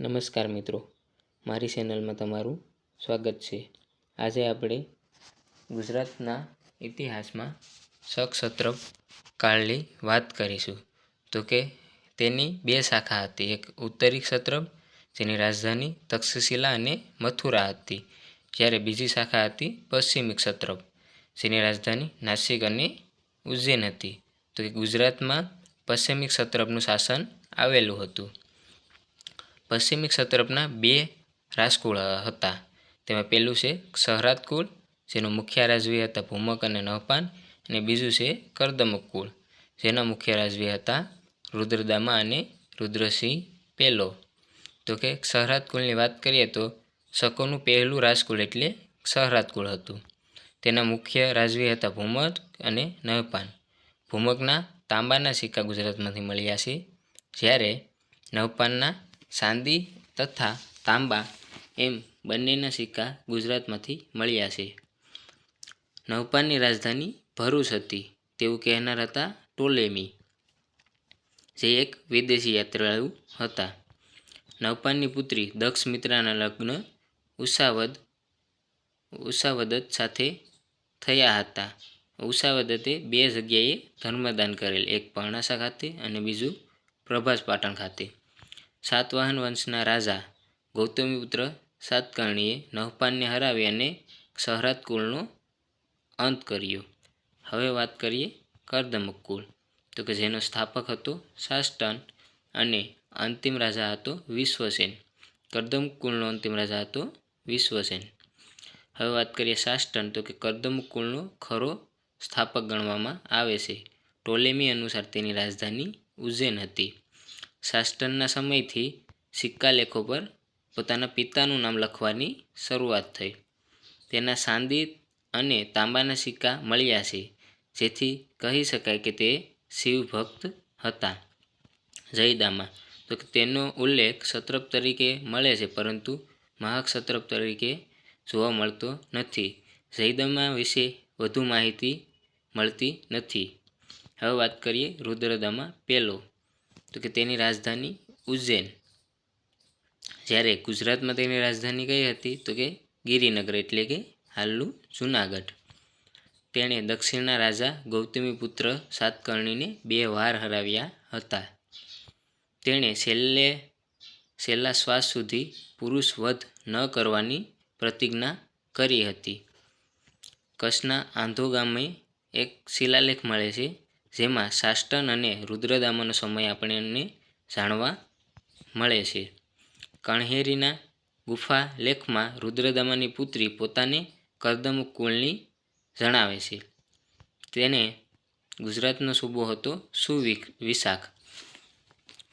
નમસ્કાર મિત્રો, મારી ચેનલમાં તમારું સ્વાગત છે. આજે આપણે ગુજરાતના ઇતિહાસમાં સક્ષત્રપ કાળની વાત કરીશું. તો કે તેની બે શાખા હતી, એક ઉત્તરી ક્ષત્રપ જેની રાજધાની તક્ષશિલા અને મથુરા હતી, જ્યારે બીજી શાખા હતી પશ્ચિમી ક્ષત્રપ જેની રાજધાની નાસિક અને ઉજ્જૈન હતી. તો કે ગુજરાતમાં પશ્ચિમી ક્ષત્રપનું શાસન આવેલું હતું. પશ્ચિમી ક્ષત્રપના બે રાજકુળ હતા. તેમાં પહેલું છે સહરાદ કુળ, જેનો મુખ્ય રાજવી હતા ભૂમક અને નહપાન અને બીજું છે કરદમક કુળ, જેના મુખ્ય રાજવી હતા રુદ્રદામા અને રુદ્રસિંહ પહેલો તો કે સહરાદ કુળની વાત કરીએ તો શકોનું પહેલું રાજકુળ એટલે સહરાદ કુળ હતું. તેના મુખ્ય રાજવી હતા ભૂમક અને નહપાન ભૂમકના તાંબાના સિક્કા ગુજરાતમાંથી મળ્યા છે. જ્યારે નવપાનના ચાંદી તથા તાંબા એમ બંનેના સિક્કા ગુજરાતમાંથી મળ્યા છે. નવપાનની રાજધાની ભરૂચ હતી તેવું કહેનાર હતા ટોલેમી, જે એક વિદેશી યાત્રાળુ હતા. નવપાનની પુત્રી દક્ષ મિત્રાના લગ્ન ઉષાવદ, ઉષાવદત સાથે થયા હતા. ઉષાવદતે બે જગ્યાએ ધર્મદાન કરેલ, એક પર્ણાસા ખાતે અને બીજું પ્રભાસ પાટણ ખાતે. સાતવાહન વંશના રાજા ગૌતમીપુત્ર સાતકર્ણીએ નવપાનને હરાવી અને સહરાત કુળનો અંત કર્યો. હવે વાત કરીએ કરદમક કુળ. તો કે જેનો સ્થાપક હતો સાષ્ટન અને અંતિમ રાજા હતો વિશ્વસેન. કરદમક કુળનો અંતિમ રાજા હતો વિશ્વસેન. હવે વાત કરીએ શાસ્ટન. તો કે કરદમક કુળનો ખરો સ્થાપક ગણવામાં આવે છે. ટોલેમી અનુસાર તેની રાજધાની ઉજ્જૈન હતી. શાસ્ટનના સમયથી સિક્કા લેખો પર પોતાના પિતાનું નામ લખવાની શરૂઆત થઈ. તેના સાંદી અને તાંબાના સિક્કા મળ્યા છે, જેથી કહી શકાય કે તે શિવભક્ત હતા. જયદામાં તો તેનો ઉલ્લેખ સત્રપ તરીકે મળે છે, પરંતુ મહાક્ષત્રપ તરીકે જોવા મળતો નથી. જયદામા વિશે વધુ માહિતી મળતી નથી. હવે વાત કરીએ રુદ્રદામા પહેલો તો કે તેની રાજધાની ઉજ્જૈન. જ્યારે ગુજરાતમાં તેની રાજધાની કઈ હતી? તો કે ગિરિનગર, એટલે કે હાલનું જુનાગઢ. તેણે દક્ષિણના રાજા ગૌતમીપુત્ર સાતકર્ણીને બે વાર હરાવ્યા હતા. તેણે છેલ્લે, છેલ્લા શ્વાસ સુધી પુરુષ વધ ન કરવાની પ્રતિજ્ઞા કરી હતી. કચ્છના આંધો ગામે એક શિલાલેખ મળે છે જેમાં સાષ્ટન અને રુદ્રદામાનો સમય આપણને જાણવા મળે છે. કણહેરીના ગુફા લેખમાં રુદ્રદામાની પુત્રી પોતાને કરદમુક કુળની જણાવે છે. તેને ગુજરાતનો સૂબો હતો સુવિક વિશાખ.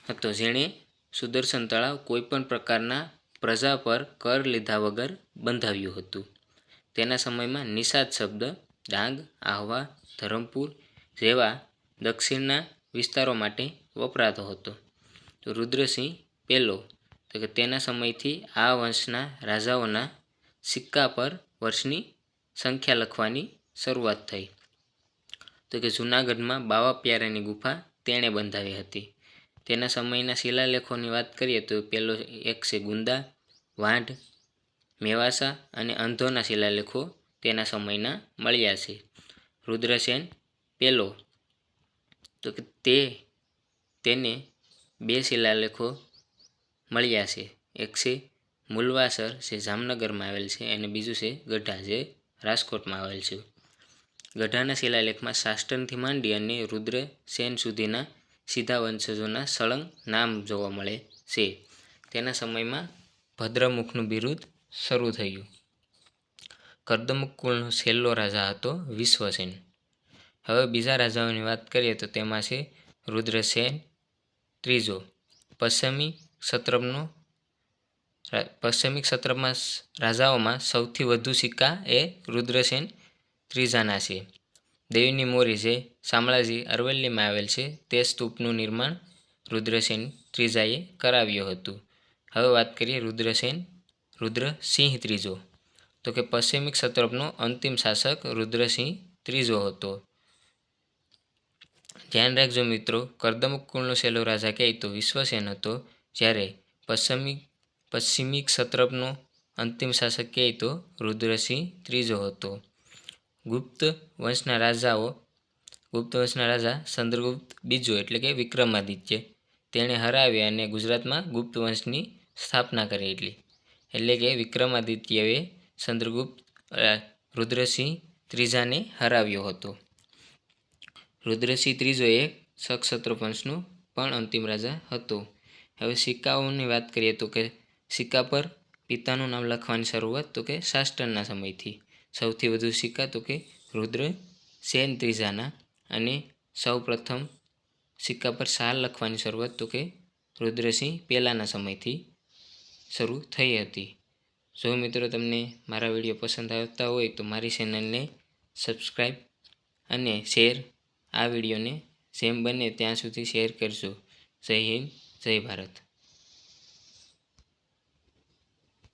હતો જેણે સુદર્શન તળાવ કોઈપણ પ્રકારના પ્રજા પર કર લીધા વગર બંધાવ્યું હતું. તેના સમયમાં નિષાદ શબ્દ, ડાંગ, આહવા, ધરમપુર જેવા દક્ષિણના વિસ્તારો માટે વપરાતો હતો. તો રુદ્રસિંહ પહેલો તો કે તેના સમયથી આ વંશના રાજાઓના સિક્કા પર વર્ષની સંખ્યા લખવાની શરૂઆત થઈ. તો કે જૂનાગઢમાં બાવા પ્યારાની ગુફા તેણે બંધાવી હતી. તેના સમયના શિલાલેખોની વાત કરીએ તો પહેલો એક છે ગુંદા, વાંઢ, મેવાસા અને અંધોના શિલાલેખો તેના સમયના મળ્યા છે. રુદ્રસેન પહેલો તો કે તે તેને બે શિલાલેખો મળ્યા છે. એક છે મુલવાસર જે જામનગરમાં આવેલ છે અને બીજું છે ગઢા જે રાજકોટમાં આવેલ છે. ગઢાના શિલાલેખમાં શાસ્ત્રનથી માંડી અને રુદ્ર સેન સુધીના સીધા વંશજોના સળંગ નામ જોવા મળે છે. તેના સમયમાં ભદ્રમુખનું બિરુદ શરૂ થયું. કર્દમુખ કુળનો છેલ્લો રાજા હતો વિશ્વસેન. હવે બીજા રાજાઓની વાત કરીએ તો તેમાં છે રુદ્રસેન, ત્રીજો પશ્ચિમી ક્ષત્રપનો પશ્ચિમી ક્ષત્રમાં રાજાઓમાં સૌથી વધુ સિક્કા એ રુદ્રસેન ત્રીજાના છે. દેવીની મોરી જે શામળાજી અરવલ્લીમાં આવેલ છે, તે સ્તૂપનું નિર્માણ રુદ્રસેન ત્રીજાએ કરાવ્યું હતું. હવે વાત કરીએ રુદ્રસેન, રુદ્રસિંહ ત્રીજો. તો કે પશ્ચિમી ક્ષત્રપનો અંતિમ શાસક રુદ્રસિંહ ત્રીજો હતો. ધ્યાન રાખજો મિત્રો. કર્દમક કુળનો છેલ્લો રાજા કહે તો વિશ્વસેન હતો. જ્યારે પશ્ચિમી પશ્ચિમી ક્ષત્રપનો અંતિમ શાસક કહે તો રુદ્રસિંહ ત્રીજો હતો. ગુપ્ત વંશના રાજાઓ ગુપ્ત વંશના રાજા ચંદ્રગુપ્ત બીજો, એટલે કે વિક્રમાદિત્ય. તેણે હરાવ્યા અને ગુજરાતમાં ગુપ્ત વંશની સ્થાપના કરી એટલી. એટલે કે વિક્રમાદિત્યએ ચંદ્રગુપ્ત રુદ્રસિંહ ત્રીજાને હરાવ્યો હતો. રુદ્રસિંહ ત્રીજો એ સક્ષત્ર પણ અંતિમ રાજા હતો. હવે સિક્કાઓની વાત કરીએ તો કે સિક્કા પર પિતાનું નામ લખવાની શરૂઆત તો કે શાસ્ત્રના સમયથી. સૌથી વધુ સિક્કા તો કે રુદ્ર સેન ત્રીજાના અને સૌ પ્રથમ સિક્કા પર સાલ લખવાની શરૂઆત તો કે રુદ્રસિંહ પહેલાંના સમયથી શરૂ થઈ હતી. જો મિત્રો તમને મારા વીડિયો પસંદ આવતા હોય તો મારી ચેનલને સબસ્ક્રાઈબ અને શેર આ વિડીયોને જેમ બને ત્યાં સુધી શેર કરશો. જય હિન્દ જય ભારત.